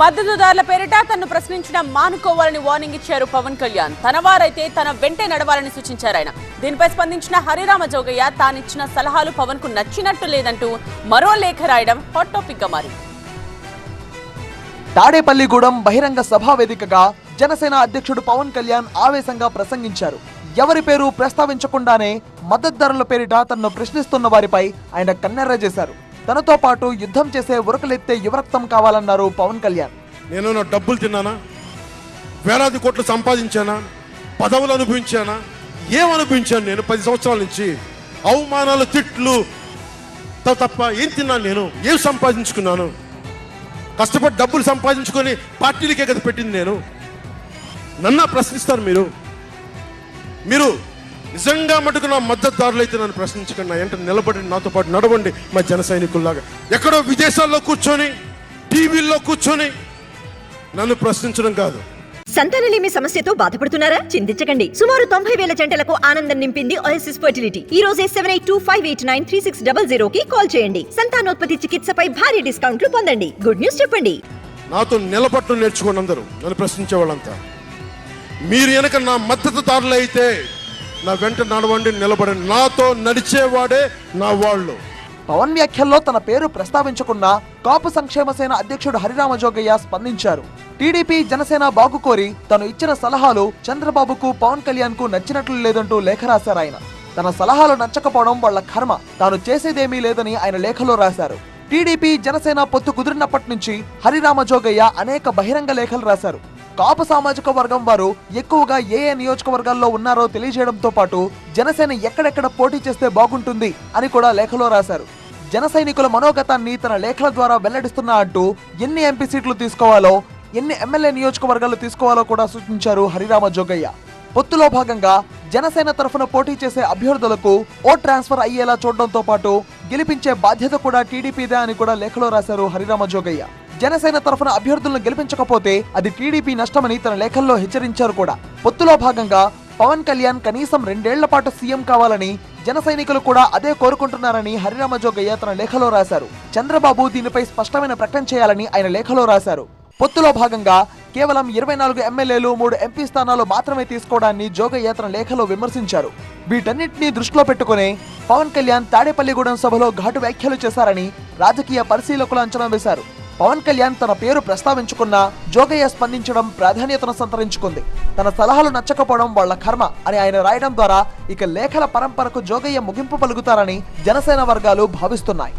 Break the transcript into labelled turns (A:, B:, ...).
A: మద్దతుదారుల పేరిట తనను ప్రశ్నించిన మానుకోవాలని వార్నింగ్ ఇచ్చారు పవన్ కళ్యాణ్. తన వారైతే తన వెంటే నడవాలని సూచించారు ఆయన. దీనిపై స్పందించిన హరిరామ జోగయ్య తానిచ్చిన సలహాలు పవన్కు నచ్చినట్టు లేదంటూ మరో లేఖ రాయడం హాట్ టాపిక్గా మారింది.
B: తాడేపల్లిగూడెం బహిరంగ సభా వేదికగా జనసేన అధ్యక్షుడు పవన్ కళ్యాణ్ ఆవేశంగా ప్రసంగించారు. ఎవరి పేరు ప్రస్తావించకుండానే మద్దతుదారుల పేరిట తనను ప్రశ్నిస్తున్న వారిపై ఆయన కన్నెర్ర చేశారు. తనతో పాటు యుద్ధం చేసే ఉరకలెత్తే యువరక్తం కావాలన్నారు పవన్ కళ్యాణ్.
C: నేను డబ్బులు తిన్నానా? వేలాది కోట్లు సంపాదించానా? పదవులు అనుభవించానా? ఏం అనుభవించాను నేను పది సంవత్సరాల నుంచి? అవమానాలు తిట్లు. త- తప్ప ఏం తిన్నాను నేను? ఏం సంపాదించుకున్నాను? కష్టపడి డబ్బులు సంపాదించుకొని పార్టీలకే కదా పెట్టింది నేను? నన్నా ప్రశ్నిస్తారు మీరు? మీరు నిజంగా మటుకు నా మద్దతుదారులు అయితే నన్ను ప్రశ్నించకండి. ఎంట నిలబడి నాతో పాటు నడవండి మా జన సైనికుల్లాగా. ఎక్కడో విదేశాల్లో కూర్చొని టీవీల్లో కూర్చొని నన్ను ప్రశ్నించడం కాదు.
D: సంతానలేమి సమస్యతో బాధపడుతున్నారా? చింతించకండి. సుమారు తొంభై వేల జంటలకు ఆనందం నింపింది ఓఎస్ఎస్ ఫర్టిలిటీ ఈ రోజే seven eight two five eight nine three six double zero కి కాల్ చేయండి. సంతానోత్పత్తి చికిత్సపై భారీ డిస్కౌంట్లు పొందండి. గుడ్ న్యూస్ చెప్పండి.
C: నాతో నిలబట్టం నేర్చుకోండి అందరూ. నన్ను ప్రశ్నించే వాళ్ళంతా. మీరు వెనక నా మద్దతుదారులు అయితే నా వెంట నడవండి నిలబడండి. నాతో నడిచేవాడే నా వాళ్ళు.
B: పవన్ వ్యాఖ్యల్లో తన పేరు ప్రస్తావించకుండా కాపు సంక్షేమ సేన అధ్యక్షుడు హరిరామ జోగయ్య స్పందించారు. టీడీపీ జనసేన బాగు కోరి తను ఇచ్చిన సలహాలు చంద్రబాబుకు పవన్ కళ్యాణ్కు నచ్చినట్లు లేదంటూ లేఖ రాశారు ఆయన. తన సలహాలు నచ్చకపోవడం వాళ్ళ కర్మ. తాను చేసేదేమీ లేదని ఆయన లేఖలో రాశారు. టీడీపీ జనసేన పొత్తు కుదిరినప్పటి నుంచి హరిరామ జోగయ్య అనేక బహిరంగ లేఖలు రాశారు. కాపు సామాజిక వర్గం వారు ఎక్కువగా ఏ ఏ నియోజకవర్గాల్లో ఉన్నారో తెలియజేయడంతో పాటు జనసేన ఎక్కడెక్కడ పోటీ చేస్తే బాగుంటుంది అని కూడా లేఖలో రాశారు. జన సైనికుల మనోగతాన్ని తన లేఖల ద్వారా వెల్లడిస్తున్నా అంటూ ఎన్ని ఎంపీ సీట్లు తీసుకోవాలో ఎన్ని ఎమ్మెల్యే నియోజకవర్గాలు తీసుకోవాలో కూడా సూచించారు హరిరామ జోగయ్య. పొత్తులో భాగంగా జనసేన తరఫున పోటీ చేసే అభ్యర్థులకు ఓట్ ట్రాన్స్ఫర్ అయ్యేలా చూడడంతో పాటు గెలిపించే బాధ్యత కూడా టీడీపీదే అని కూడా లేఖలో రాశారు హరిరామ జోగయ్య. జనసేన తరఫున అభ్యర్థులను గెలిపించకపోతే అది టీడీపీ నష్టమని తన లేఖల్లో హెచ్చరించారు కూడా. పొత్తులో భాగంగా పవన్ కళ్యాణ్ కనీసం రెండేళ్ళ పాటు సీఎం కావాలని జన సైనికులు కూడా అదే కోరుకుంటున్నారని హరిరామ జోగయ్య తన లేఖలో రాశారు. చంద్రబాబు దీనిపై స్పష్టమైన ప్రకటన చేయాలని ఆయన లేఖలో రాశారు. పొత్తులో భాగంగా కేవలం ఇరవై నాలుగు ఎమ్మెల్యేలు మూడు ఎంపీ స్థానాలు మాత్రమే తీసుకోవడాన్ని జోగయ్య తన లేఖలో విమర్శించారు. వీటన్నింటినీ దృష్టిలో పెట్టుకుని పవన్ కళ్యాణ్ తాడేపల్లిగూడెం సభలో ఘాటు వ్యాఖ్యలు చేశారని రాజకీయ పరిశీలకులు అంచనా వేశారు. పవన్ కళ్యాణ్ తన పేరు ప్రస్తావించుకున్నా జోగయ్య స్పందించడం ప్రాధాన్యతను సంతరించుకుంది. తన సలహాలు నచ్చకపోవడం వాళ్ళ కర్మ అని ఆయన రాయడం ద్వారా ఇక లేఖల పరంపరకు జోగయ్య ముగింపు పలుకుతారని జనసేన వర్గాలు భావిస్తున్నాయి.